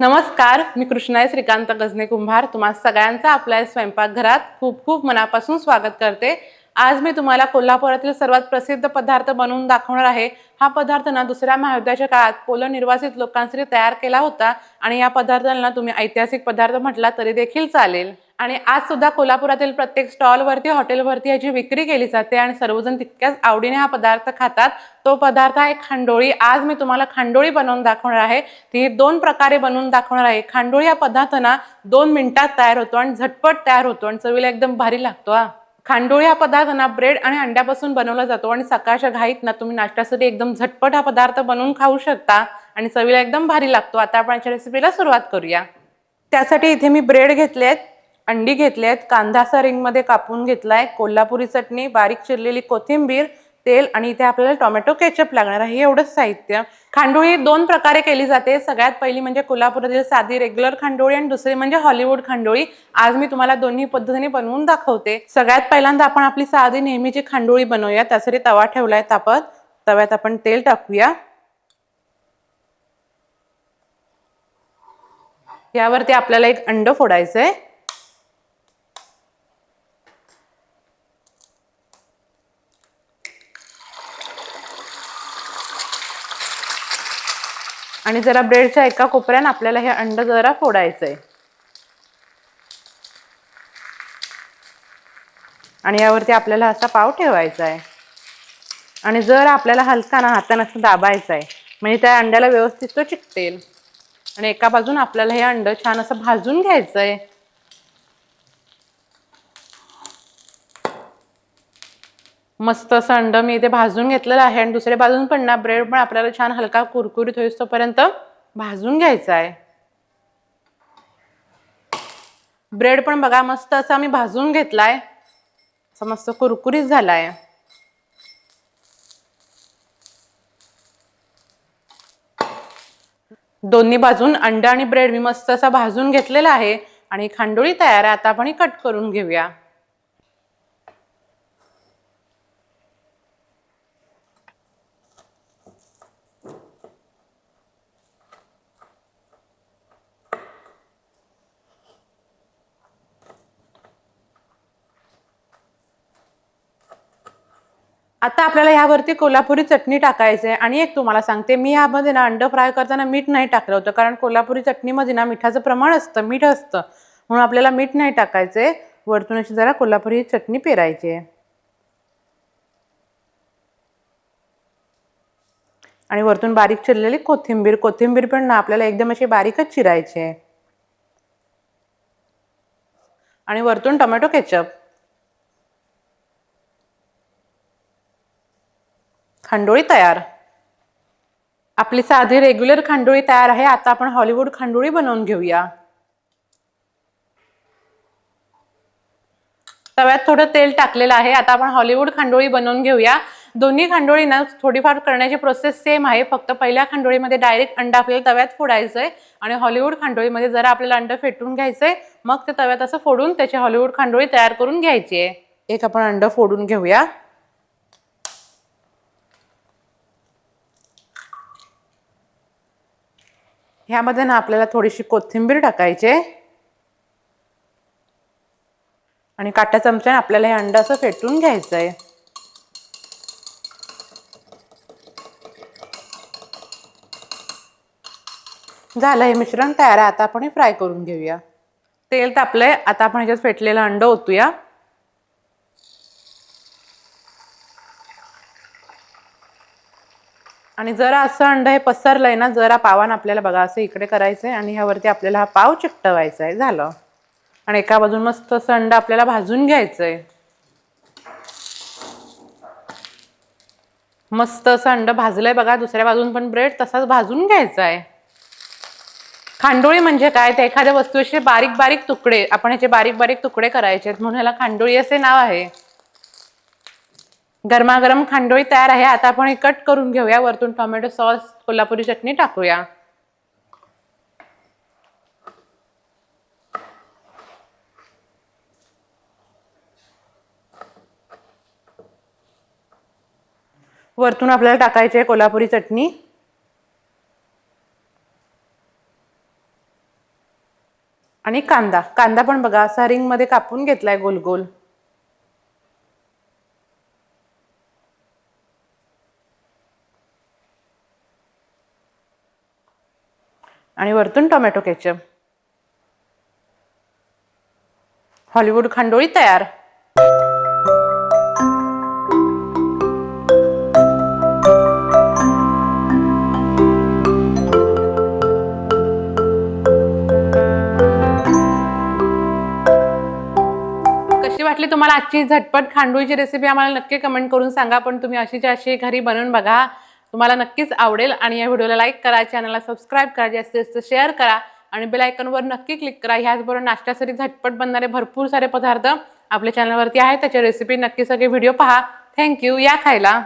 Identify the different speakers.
Speaker 1: नमस्कार मी कृष्णाई श्रीकांत गजने कुंभार तुम्हा सगळ्यांचा आपल्या स्वयंपाकघरात खूप खूप मनापासून स्वागत करते. आज मी तुम्हाला कोल्हापुरातील सर्वात प्रसिद्ध पदार्थ बनवून दाखवणार आहे. हा पदार्थ ना दुसऱ्या महायुद्धाच्या काळात पोलो निर्वासित लोकांसाठी तयार केला होता आणि या पदार्थांना तुम्ही ऐतिहासिक पदार्थ म्हटला तरी देखील चालेल. आणि आज सुद्धा कोल्हापुरातील प्रत्येक स्टॉलवरती हॉटेलवरती याची विक्री केली जाते आणि सर्वजण तितक्याच आवडीने हा पदार्थ खातात. तो पदार्थ आहे खांडोळी. आज मी तुम्हाला खांडोळी बनवून दाखवणार आहे. ती दोन प्रकारे बनवून दाखवणार आहे. खांडोळी हा पदार्थ ना दोन मिनिटात तयार होतो आणि झटपट तयार होतो आणि चवीला एकदम भारी लागतो हा. खांडोळी हा पदार्थ ना ब्रेड आणि अंड्यापासून बनवला जातो आणि सकाळच्या घाईत ना तुम्ही नाश्त्यासाठी एकदम झटपट हा पदार्थ बनवून खाऊ शकता आणि चवीला एकदम भारी लागतो. आता आपण याच्या रेसिपीला सुरुवात करूया. त्यासाठी इथे मी ब्रेड घेतले आहेत अंडी घेतली आहेत कांदासा रिंगमध्ये कापून घेतलाय कोल्हापुरी चटणी बारीक चिरलेली कोथिंबीर तेल आणि इथे आपल्याला टोमॅटो केचप लागणार आहे हे एवढंच साहित्य. खांडोळी दोन प्रकारे केली जाते. सगळ्यात पहिली म्हणजे कोल्हापुरातील साधी रेग्युलर खांडोळी आणि दुसरी म्हणजे हॉलिवूड खांडोळी. आज मी तुम्हाला दोन्ही पद्धतीने बनवून दाखवते. सगळ्यात पहिल्यांदा आपण आपली साधी नेहमीची खांडोळी बनवूया. त्यासाठी तवा ठेवलाय तापत तव्यात आपण तेल टाकूया. यावरती आपल्याला एक अंड फोडायचंय. आणि जरा ब्रेडच्या एका कोपऱ्यानं आपल्याला हे अंड जरा फोडायचंय. आणि यावरती आपल्याला असा पाव ठेवायचा आहे आणि जर आपल्याला हलका ना हातानं असं दाबायचं आहे म्हणजे त्या अंड्याला व्यवस्थित तो चिकटेल. आणि एका बाजून आपल्याला हे अंड छान असं भाजून घ्यायचं आहे मस्त असं अंड मी इथे भाजून घेतलेलं आहे आणि दुसऱ्या बाजून पण ना ब्रेड पण आपल्याला छान हलका कुरकुरीत होईस तोपर्यंत भाजून घ्यायचा आहे. ब्रेड पण बघा मस्त असा मी भाजून घेतलाय. असा मस्त कुरकुरीत झालाय. दोन्ही बाजून अंडा आणि ब्रेड मी मस्त असा भाजून घेतलेला आहे आणि खांडोळी तयार आहे. आता आपण ही कट करून घेऊया. आता आपल्याला ह्यावरती कोल्हापुरी चटणी टाकायची आहे आणि एक तुम्हाला सांगते मी यामध्ये ना अंड फ्राय करताना मीठ नाही टाकलं होतं कारण कोल्हापुरी चटणीमध्ये ना मिठाचं प्रमाण असतं मीठ असतं. म्हणून आपल्याला मीठ नाही टाकायचंय. वरतून अशी जरा कोल्हापुरी चटणी पेरायची आहे. आणि वरतून बारीक चिरलेली कोथिंबीर कोथिंबीर पण ना आपल्याला एकदम अशी बारीकच चिरायची आहे. आणि वरतून टोमॅटो केचप. खांडोळी तयार. आपली साधी रेग्युलर खांडोळी तयार आहे आता आपण हॉलिवूड खांडोळी बनवून घेऊया. तव्यात थोडं तेल टाकलेलं आहे आता आपण हॉलिवूड खांडोळी बनवून घेऊया. दोन्ही खांडोळींना थोडीफार करण्याची प्रोसेस सेम आहे फक्त पहिल्या खांडोळीमध्ये डायरेक्ट अंडा आपल्याला तव्यात फोडायचंय आणि हॉलिवूड खांडोळीमध्ये जरा आपल्याला अंड फेटून घ्यायचंय मग ते तव्यात असं फोडून त्याची हॉलिवूड खांडोळी तयार करून घ्यायची आहे. एक आपण अंड फोडून घेऊया. ह्यामध्ये ना आपल्याला थोडीशी कोथिंबीर टाकायची आहे. आणि काट्या चमच्याने आपल्याला हे अंड असं फेटून घ्यायचं आहे. झालं हे मिश्रण तयार आहे. आता आपण हे फ्राय करून घेऊया. तेल तापलंय. आता आपण ह्याच्यात फेटलेलं अंड ओतूया. आणि जरा असं अंड हे पसरलंय ना जरा पावान आपल्याला बघा असं इकडे करायचंय आणि ह्यावरती आपल्याला हा पाव चिकटवायचा आहे झालं. आणि एका बाजून मस्त असं अंड आपल्याला भाजून घ्यायचंय. मस्त असं अंड भाजलंय बघा दुसऱ्या बाजून पण ब्रेड तसाच भाजून घ्यायचा आहे खांडोळी म्हणजे काय? ते एखाद्या वस्तूचे बारीक बारीक तुकडे आपण ह्याचे बारीक बारीक तुकडे करायचे आहेत म्हणून ह्याला खांडोळी असे नाव आहे. गरमागरम खांडोळी तयार आहे. आता आपण हे कट करून घेऊया. वरतून टोमॅटो सॉस कोल्हापुरी चटणी टाकूया. वरतून आपल्याला टाकायची आहे कोल्हापुरी चटणी. आणि कांदा. कांदा पण बघा असा रिंगमध्ये कापून घेतलाय गोल गोल आणि वरतून टोमॅटो केचप. हॉलिवूड खांडोळी तयार. कशी वाटली तुम्हाला आजची झटपट खांडोळीची रेसिपी आम्हाला नक्की कमेंट करून सांगा. पण तुम्ही अशीच्या अशी घरी बनवून बघा. तुम्हाला नक्कीच आवडेल आणि या व्हिडिओला लाईक करा चॅनलला सबस्क्राईब करा जास्तीत जास्त शेअर करा आणि बेल आयकॉनवर नक्की क्लिक करा. ह्याचबरोबर नाश्त्यासाठी झटपट बनणारे भरपूर सारे पदार्थ आपल्या चॅनलवरती आहेत. त्याच्या रेसिपी नक्की सगळे व्हिडिओ पहा. थँक्यू या खायला.